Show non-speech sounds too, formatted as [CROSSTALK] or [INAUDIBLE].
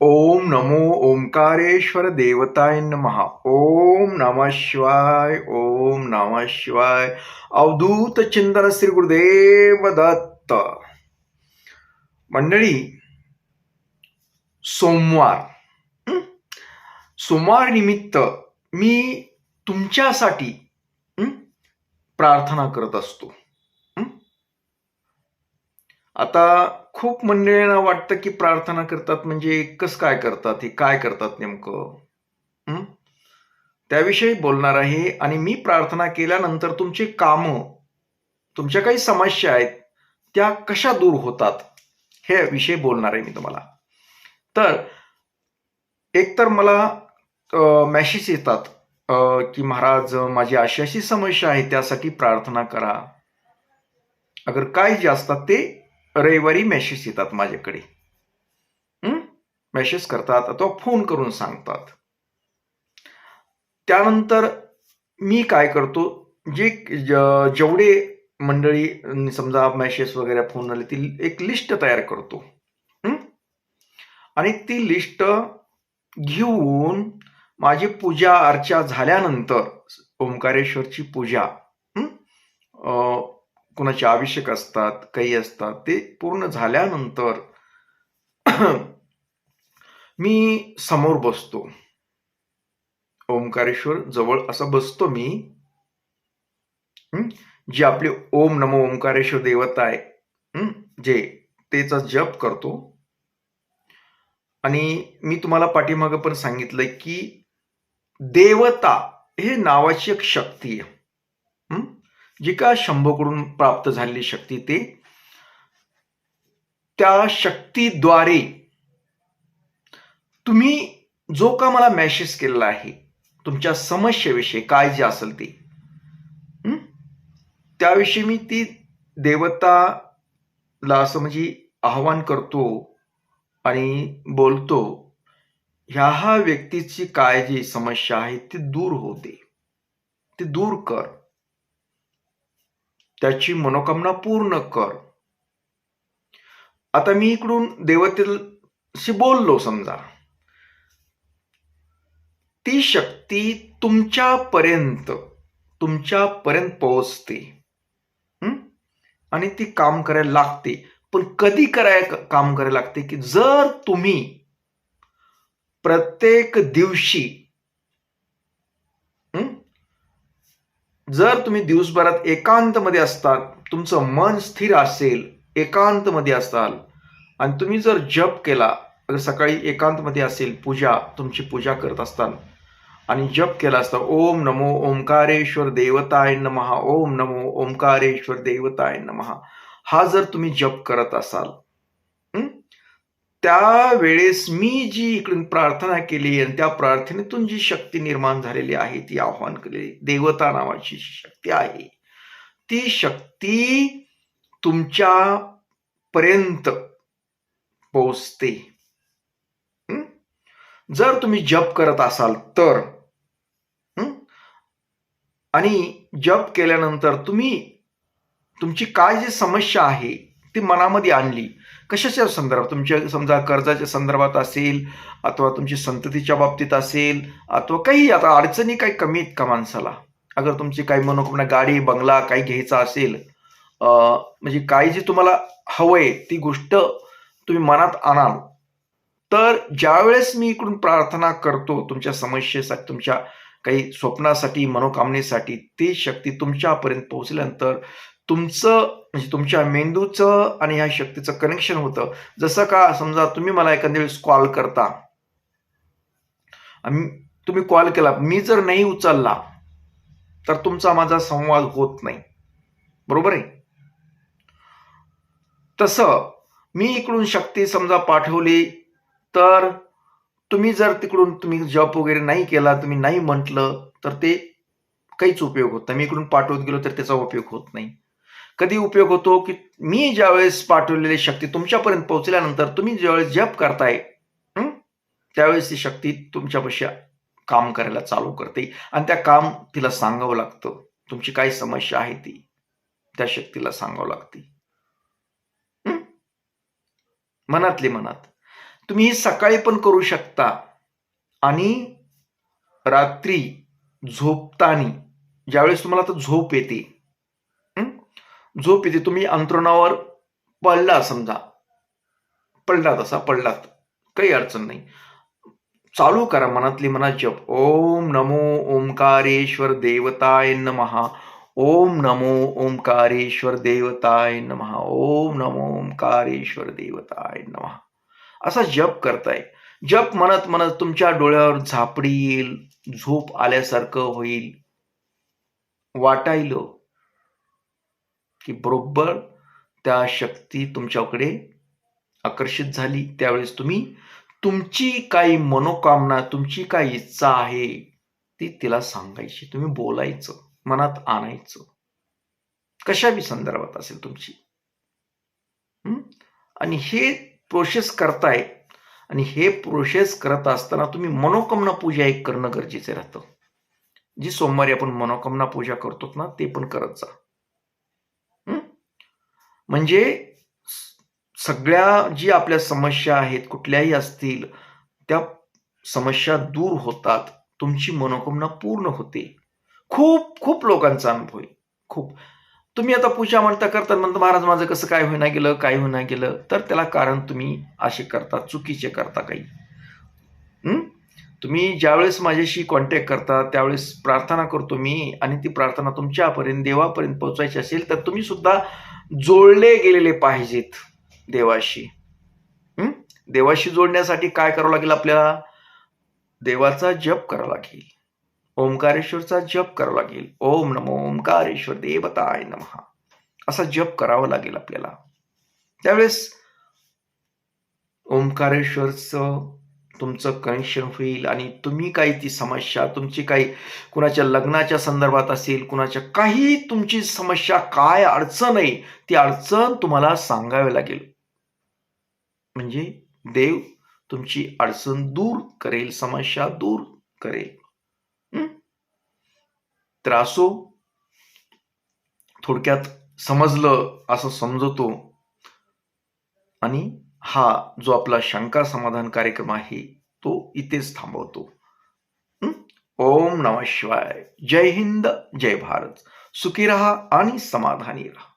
ओम नमो ओंकारेश्वर देवताय नमः. ओम नम शिवाय ओम नम शिवाय अवधूत चिंतन श्री गुरुदेव दत्त. मंडळी सोमवार. सोमवार निमित्त मी तुमच्यासाठी प्रार्थना करत असतो. आता खूप मंडळींना वाटतं की प्रार्थना करतात म्हणजे कसं काय करतात हे काय करतात नेमकं? त्याविषयी बोलणार आहे आणि मी प्रार्थना केल्यानंतर तुमचे काम तुमच्या काही समस्या आहेत त्या कशा दूर होतात हे विषय बोलणार आहे मी तुम्हाला. तर एकतर मला मॅसेज येतात की महाराज माझी अशी अशी समस्या आहे त्यासाठी प्रार्थना करा. अगर काय जे असतात ते रविवारी मेसेज येतात माझ्याकडे. मेसेज करतात अथवा फोन करून सांगतात. त्यानंतर मी काय करतो जे जेवढे मंडळी समजा मेसेज वगैरे फोन आले ती एक लिस्ट तयार करतो. आणि ती लिस्ट घेऊन माझी पूजा अर्चा झाल्यानंतर ओंकारेश्वरची पूजा कुणाचे आवश्यक असतात काही असतात ते पूर्ण झाल्यानंतर [CLEARS THROAT] मी समोर बसतो. ओंकारेश्वर जवळ असं बसतो मी. जे आपले ओम नमो ओंकारेश्वर देवता आहे. जे तेचा जप करतो. आणि मी तुम्हाला पाठीमागं पण सांगितलंय की देवता हे नावाची एक शक्ती आहे. जी का शंभूकडून प्राप्त झालेली शक्ती ते त्या शक्तीद्वारे तुम्ही जो का मला मेसेज केलेला आहे तुमच्या समस्येविषयी काय जे असेल ते त्याविषयी मी ती देवताला असं म्हणजे आव्हान करतो आणि बोलतो ह्या हा व्यक्तीची काय जी समस्या आहे ती दूर होते. ती दूर कर. त्याची मनोकामना पूर्ण कर. आता मी इकडून देवतेशी बोललो समजा. ती शक्ती तुमच्यापर्यंत तुमच्यापर्यंत पोहोचते. आणि ती काम करायला लागते. पण कधी करायला काम करायला लागते की जर तुम्ही प्रत्येक दिवशी जर तुम्ही दिवसभरात एकांत मध्ये असताल तुमचं मन स्थिर असेल एकांत मध्ये असाल आणि तुम्ही जर जप केला अगर सकाळी एकांत मध्ये असेल पूजा तुमची पूजा करत असताल आणि जप केला असता ओम नमो ओंकारेश्वर देवताय नमः ओम नमो ओंकारेश्वर देवताय नमः हा जर तुम्ही जप करत असाल त्यावेळेस मी जी इकडून प्रार्थना केली आणि त्या प्रार्थनेतून जी शक्ती निर्माण झालेली आहे ती आव्हान केलेली देवता नावाची जी शक्ती आहे ती शक्ती तुमच्या पर्यंत पोचते जर तुम्ही जप करत असाल तर आणि जप केल्यानंतर तुम्ही तुमची काय जी समस्या आहे ती मनामध्ये आणली. कशाच्या संदर्भात? तुमच्या समजा कर्जाच्या संदर्भात असेल अथवा तुमची संततीच्या बाबतीत असेल अथवा काही आता अडचणी काही कमी आहेत का माणसाला? अगर तुमची काही मनोकामना गाडी बंगला काही घ्यायचा असेल म्हणजे काही जे तुम्हाला हवंय ती गोष्ट तुम्ही मनात आणाल. तर ज्यावेळेस मी इकडून प्रार्थना करतो तुमच्या समस्येसाठी तुमच्या काही स्वप्नासाठी मनोकामनेसाठी ती शक्ती तुमच्यापर्यंत पोहोचल्यानंतर तुमचं म्हणजे तुमच्या मेंदूचं आणि ह्या शक्तीचं कनेक्शन होतं. जसं का समजा तुम्ही मला एखाद्या वेळेस कॉल करता. तुम्ही कॉल केला. मी जर नाही उचलला तर तुमचा माझा संवाद होत नाही. बरोबर आहे? तसं मी इकडून शक्ती समजा पाठवली तर तुम्ही जर तिकडून तुम्ही जॉब वगैरे नाही केला तुम्ही नाही म्हटलं तर ते काहीच उपयोग होत नाही. मी इकडून पाठवत गेलो तर त्याचा उपयोग होत नाही. कधी उपयोग होतो की मी ज्यावेळेस पाठवलेली शक्ती तुमच्यापर्यंत पोहोचल्यानंतर तुम्ही ज्यावेळेस जप करताय त्यावेळेस ती शक्ती तुमच्यापाशी काम करायला चालू करते. आणि त्या काम तिला सांगावं लागतं. तुमची काय समस्या आहे ती त्या शक्तीला सांगावं लागते. मनातले मनातली मनात. तुम्ही ही सकाळी पण करू शकता आणि रात्री झोपताना ज्यावेळेस तुम्हाला आता झोप येते झोप येते तुम्ही अंतरुणावर पडला समजा. पडला तसा पडलात. काही अडचण नाही. चालू करा मनातली मनात जप. ओम नमो ओंकारेश्वर देवताय नमहा ओम नमो ओंकारेश्वर देवताय महा ओम नमो ओंकारेश्वर देवताय नमः. असा जप करताय. जप म्हणत म्हणत तुमच्या डोळ्यावर झापडी येईल झोप आल्यासारखं होईल. वाटायलं की बरोबर त्या शक्ती तुमच्याकडे आकर्षित झाली. त्यावेळेस तुम्ही तुमची काही मनोकामना तुमची काही इच्छा आहे ती तिला सांगायची. तुम्ही बोलायचं मनात आणायचं. कशा बी संदर्भात असेल तुमची. आणि हे प्रोसेस करताय आणि हे प्रोसेस करत असताना तुम्ही मनोकामना पूजा एक करणं गरजेचं राहतं. जी सोमवारी आपण मनोकामना पूजा करतो ना ते पण करत जा. म्हणजे सगळ्या जी आपल्या समस्या आहेत कुठल्याही असतील त्या समस्या दूर होतात. तुमची मनोकामना पूर्ण होते. खूप खूप लोकांचा अनुभव आहे. खूप. तुम्ही आता पूजा म्हणता करता म्हणता महाराज माझं कसं काय होईना गेलं काय होईना गेलं? तर त्याला कारण तुम्ही असे करता चुकीचे करता काही. तुम्ही ज्यावेळेस माझ्याशी कॉन्टॅक्ट करता त्यावेळेस प्रार्थना करतो मी आणि ती प्रार्थना तुमच्यापर्यंत देवापर्यंत पोहोचायची असेल तर तुम्ही सुद्धा जोडले गेलेले पाहिजेत देवाशी. देवाशी जोडण्यासाठी काय करावं लागेल आपल्याला? देवाचा जप करावा लागेल. ओंकारेश्वरचा जप करावा लागेल. ओम नमो ओंकारेश्वर देवताय नमः. असा जप करावा लागेल आपल्याला. त्यावेळेस ओंकारेश्वरचं तुमचं कनेक्शन होईल आणि तुम्ही काही ती समस्या तुमची काही कुणाच्या लग्नाच्या संदर्भात असेल कुणाच्या काही तुमची समस्या काय अडचण आहे ती अडचण तुम्हाला सांगावी लागेल. म्हणजे देव तुमची अडचण दूर करेल समस्या दूर करेल. तर असो थोडक्यात समजलं असं समजतो. आणि हा जो आपला शंका समाधान कार्यक्रम आहे तो इथेच थांबवतो. ओम नमः शिवाय. जय हिंद जय भारत. सुखी रहा आणि समाधानी रहा.